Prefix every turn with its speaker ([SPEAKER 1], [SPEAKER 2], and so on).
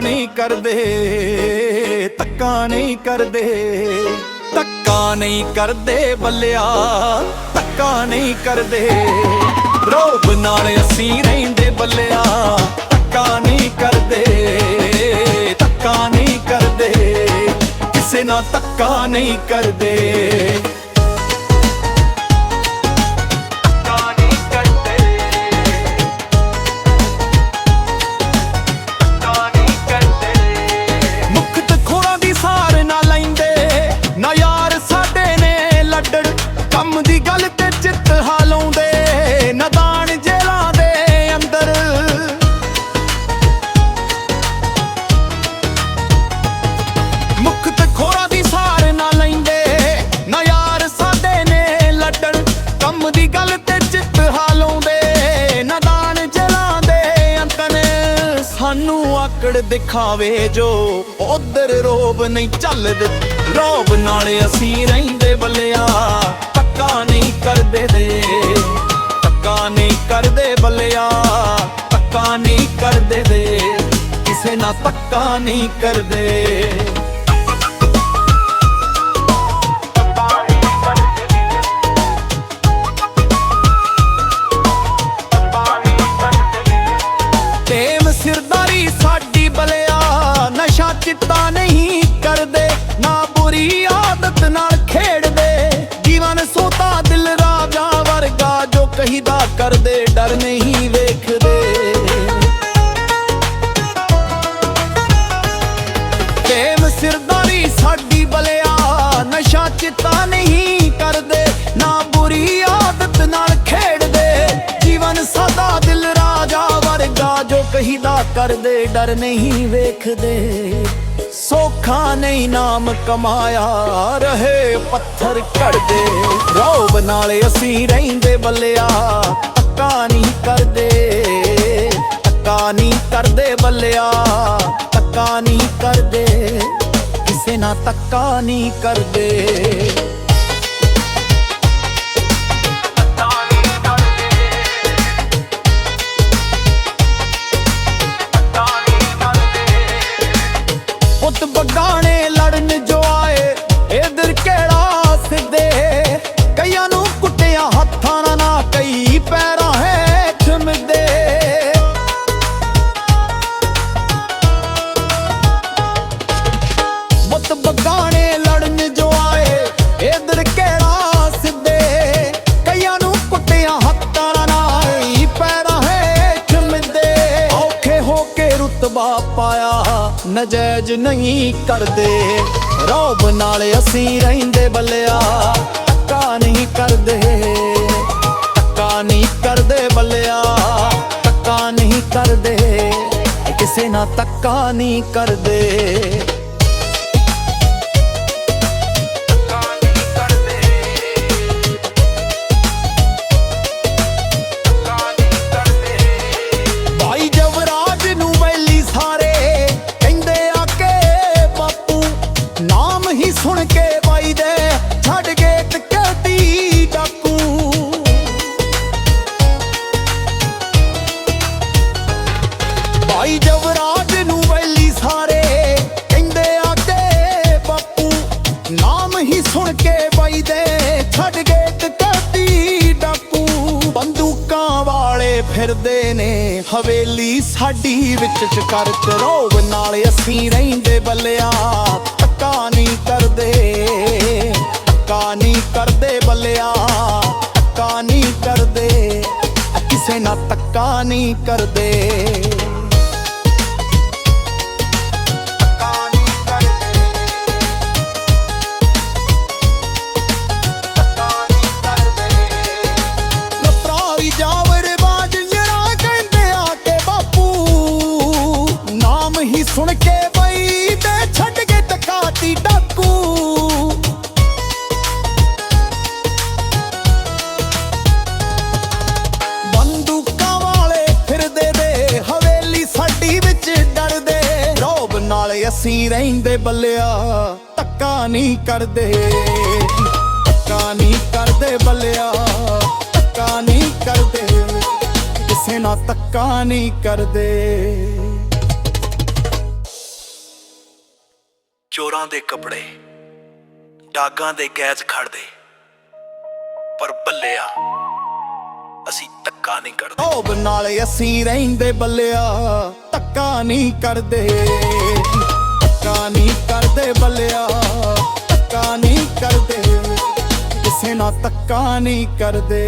[SPEAKER 1] ਨਹੀਂ ਕਰਦੇ, ਧੱਕਾ ਨਹੀਂ ਕਰਦੇ, ਧੱਕਾ ਨਹੀਂ ਕਰਦੇ ਬੱਲਿਆ, ਧੱਕਾ ਨਹੀਂ ਕਰਦੇ। ਰੋਬ ਨਾਲ ਅਸੀਂ ਰਹਿੰਦੇ ਬੱਲਿਆ, ਧੱਕਾ ਨਹੀਂ ਕਰਦੇ, ਧੱਕਾ ਨਹੀਂ ਕਰਦੇ, ਕਿਸੇ ਨਾਲ ਧੱਕਾ ਨਹੀਂ ਕਰਦੇ। ਆਕੜ ਦਿਖਾਵੇ ਜੋ, ਉਧਰ ਰੋਬ ਨਹੀਂ ਚੱਲਦੇ। ਰੋਬ ਨਾਲ ਅਸੀਂ ਰਹਿੰਦੇ ਬੱਲਿਆ ਪੱਕਾ ਨਹੀਂ ਕਰਦੇ ਦੇ। ਪੱਕਾ ਨਹੀਂ ਕਰਦੇ ਬੱਲਿਆ ਪੱਕਾ ਨਹੀਂ ਕਰਦੇ ਦੇ। ਕਿਸੇ ਨਾਲ ਪੱਕਾ ਨਹੀਂ ਕਰਦੇ। ਚਿੱਤਾ ਨਹੀਂ ਕਰਦੇ, ਨਾ ਬੁਰੀ ਆਦਤ ਨਾਲ ਖੇਡਦੇ। ਜੀਵਨ ਸਾਦਾ ਦਿਲ ਰਾਜਾ ਵਰਗਾ, ਜੋ ਕਹੀਦਾ ਕਰਦੇ, ਡਰ ਨਹੀਂ ਵੇਖਦੇ। ਸੋਖਾ ਨਹੀਂ ਨਾਮ ਕਮਾਇਆ, ਰਹੇ ਪੱਥਰ ਘੜਦੇ। ਰੋਬ ਨਾਲ ਅਸੀਂ ਰਹਿੰਦੇ ਬੱਲਿਆ, ਅੱਕਾ ਨਹੀਂ ਕਰਦੇ। ਧੱਕਾ ਨਹੀਂ ਕਰਦੇ ਬੱਲਿਆ ਧੱਕਾ ਨਹੀਂ ਕਰਦੇ। ਕਿਸੇ ਨਾਲ ਧੱਕਾ ਨਹੀਂ ਕਰਦੇ। ਪੁੱਤ ਲੜਨ ਜੋ ਆਏ ਇਧਰ ਕਿਹੜਾ ਸਿੱਧੇ। ਕਈਆਂ ਨੂੰ ਕੁੱਟਿਆ ਹੱਥਾਂ ਨਾਲ ਪੈਰਾਂ ਹੇਠ ਮਿੱਦੇ। ਔਖੇ ਹੋ ਕੇ ਰੁਤਬਾ ਪਾਇਆ, ਨਜਾਇਜ਼ ਨਹੀਂ ਕਰਦੇ। ਰੋਬ ਨਾਲ ਅਸੀਂ ਰਹਿੰਦੇ ਬੱਲਿਆ, ਧੱਕਾ ਨਹੀਂ ਕਰਦੇ। ਧੱਕਾ ਨਹੀਂ ਕਰਦੇ ਬੱਲਿਆ, ਧੱਕਾ ਨਹੀਂ ਕਰਦੇ। ਕਿਸੇ ਨਾਲ ਧੱਕਾ ਨਹੀਂ ਕਰਦੇ। ਭਾਈ ਜਵਰਾਜ ਨੂੰ ਵੈਲੀ ਸਾਰੇ। ਕਹਿੰਦੇ ਆ ਬਾਪੂ, ਨਾਮ ਹੀ ਸੁਣ ਕੇ ਬਾਈ ਦੇ। ਛੱਡ ਕੇ ਟਕਤੀ ਡਾਕੂ। ਬੰਦੂਕਾਂ ਵਾਲੇ ਫਿਰਦੇ ਨੇ, ਹਵੇਲੀ ਸਾਡੀ ਵਿੱਚ ਚਕਰ ਰੋਬ ਨਾਲ ਅਸੀਂ ਰਹਿੰਦੇ ਬੱਲਿਆ, ਧੱਕਾ ਨਹੀਂ ਕਰਦੇ। ਧੱਕਾ ਨਹੀਂ ਕਰਦੇ ਬੱਲਿਆ, ਧੱਕਾ ਨਹੀਂ ਕਰਦੇ। ਕਿਸੇ ਨਾਲ ਧੱਕਾ ਨਹੀਂ ਕਰਦੇ। ਨਾਲ ਅਸੀਂ ਰਹਿੰਦੇ ਬੱਲਿਆ, ਧੱਕਾ ਨਹੀਂ ਕਰਦੇ। ਧੱਕਾ ਨਹੀਂ ਕਰਦੇ ਬੱਲਿਆ, ਧੱਕਾ ਨਹੀਂ ਕਰਦੇ। ਕਿਸੇ ਨਾਲ ਧੱਕਾ ਨਹੀਂ ਕਰਦੇ।
[SPEAKER 2] ਚੋਰਾਂ ਦੇ ਕੱਪੜੇ, ਡਾਗਾਂ ਦੇ ਗੈਜ ਖੜਦੇ। ਪਰ ਬੱਲਿਆ, ਅਸੀਂ ਧੱਕਾ ਨਹੀਂ ਕਰਦੇ।
[SPEAKER 1] ਓਬ ਨਾਲ ਅਸੀਂ ਰਹਿੰਦੇ ਬੱਲਿਆ ਧੱਕਾ ਨਹੀਂ ਕਰਦੇ। ਧੱਕਾ ਨਹੀਂ ਕਰਦੇ ਬੱਲਿਆ। ਧੱਕਾ ਨਹੀਂ ਕਰਦੇ। ਕਿਸੇ ਨਾਲ ਧੱਕਾ ਨਹੀਂ ਕਰਦੇ।